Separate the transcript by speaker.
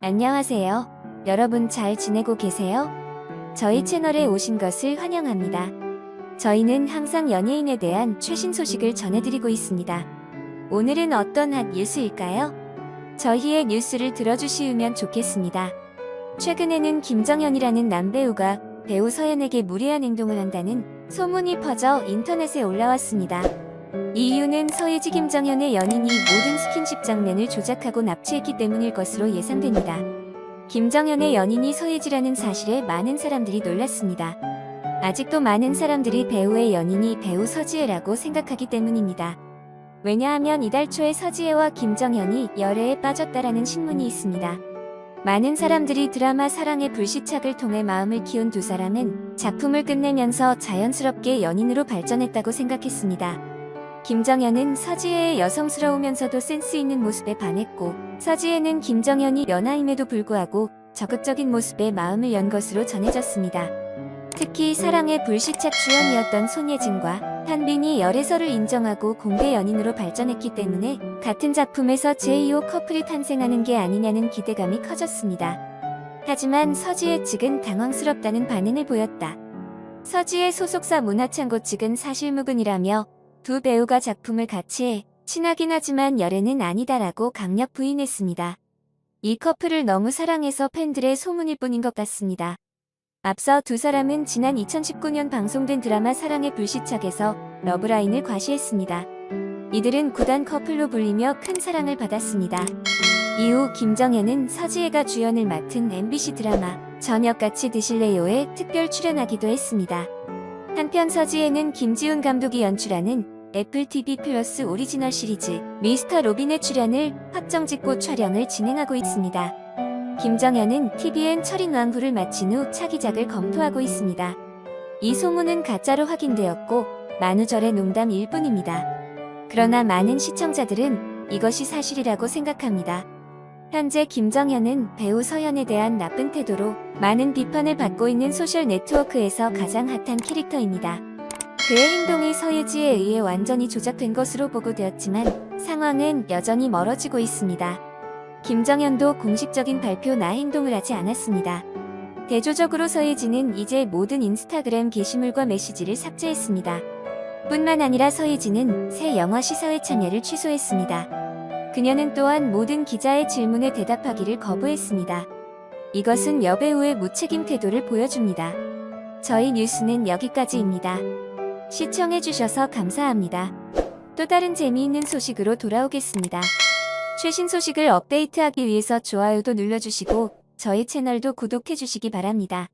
Speaker 1: 안녕하세요. 여러분 잘 지내고 계세요? 저희 채널에 오신 것을 환영합니다. 저희는 항상 연예인에 대한 최신 소식을 전해드리고 있습니다. 오늘은 어떤 핫 뉴스일까요? 저희의 뉴스를 들어주시면 좋겠습니다. 최근에는 김정현이라는 남배우가 배우 서연에게 무례한 행동을 한다는 소문이 퍼져 인터넷에 올라왔습니다. 이 이유는 서예지 김정현의 연인이 모든 스킨십 장면을 조작하고 납치했기 때문일 것으로 예상됩니다. 김정현의 연인이 서예지라는 사실에 많은 사람들이 놀랐습니다. 아직도 많은 사람들이 배우의 연인이 배우 서지혜라고 생각하기 때문입니다. 왜냐하면 이달 초에 서지혜와 김정현이 열애에 빠졌다라는 신문이 있습니다. 많은 사람들이 드라마 사랑의 불시착을 통해 마음을 키운 두 사람은 작품을 끝내면서 자연스럽게 연인으로 발전했다고 생각했습니다. 김정현은 서지혜의 여성스러우면서도 센스 있는 모습에 반했고 서지혜는 김정현이 연하임에도 불구하고 적극적인 모습에 마음을 연 것으로 전해졌습니다. 특히 사랑의 불시착 주연이었던 손예진과 한빈이 열애설을 인정하고 공개 연인으로 발전했기 때문에 같은 작품에서 제2호 커플이 탄생하는 게 아니냐는 기대감이 커졌습니다. 하지만 서지혜 측은 당황스럽다는 반응을 보였다. 서지혜 소속사 문화창고 측은 사실무근이라며 두 배우가 작품을 같이 해 친하긴 하지만 열애는 아니다라고 강력 부인했습니다. 이 커플을 너무 사랑해서 팬들의 소문일 뿐인 것 같습니다. 앞서 두 사람은 지난 2019년 방송된 드라마 사랑의 불시착에서 러브라인을 과시했습니다. 이들은 구단 커플로 불리며 큰 사랑을 받았습니다. 이후 김정현은 서지혜가 주연을 맡은 MBC 드라마 저녁 같이 드실래요에 특별 출연하기도 했습니다. 한편 서지혜는 김지훈 감독이 연출하는 애플 TV 플러스 오리지널 시리즈 미스터 로빈의 출연을 확정짓고 촬영을 진행하고 있습니다. 김정현은 TVN 철인 왕후를 마친 후 차기작을 검토하고 있습니다. 이 소문은 가짜로 확인되었고 만우절의 농담일 뿐입니다. 그러나 많은 시청자들은 이것이 사실이라고 생각합니다. 현재 김정현은 배우 서연에 대한 나쁜 태도로 많은 비판을 받고 있는 소셜 네트워크에서 가장 핫한 캐릭터입니다. 그의 행동이 서예지에 의해 완전히 조작된 것으로 보고되었지만 상황은 여전히 멀어지고 있습니다. 김정현도 공식적인 발표나 행동을 하지 않았습니다. 대조적으로 서예지는 이제 모든 인스타그램 게시물과 메시지를 삭제했습니다. 뿐만 아니라 서예지는 새 영화 시사회 참여를 취소했습니다. 그녀는 또한 모든 기자의 질문에 대답하기를 거부했습니다. 이것은 여배우의 무책임 태도를 보여줍니다. 저희 뉴스는 여기까지입니다. 시청해주셔서 감사합니다. 또 다른 재미있는 소식으로 돌아오겠습니다. 최신 소식을 업데이트하기 위해서 좋아요도 눌러주시고 저희 채널도 구독해주시기 바랍니다.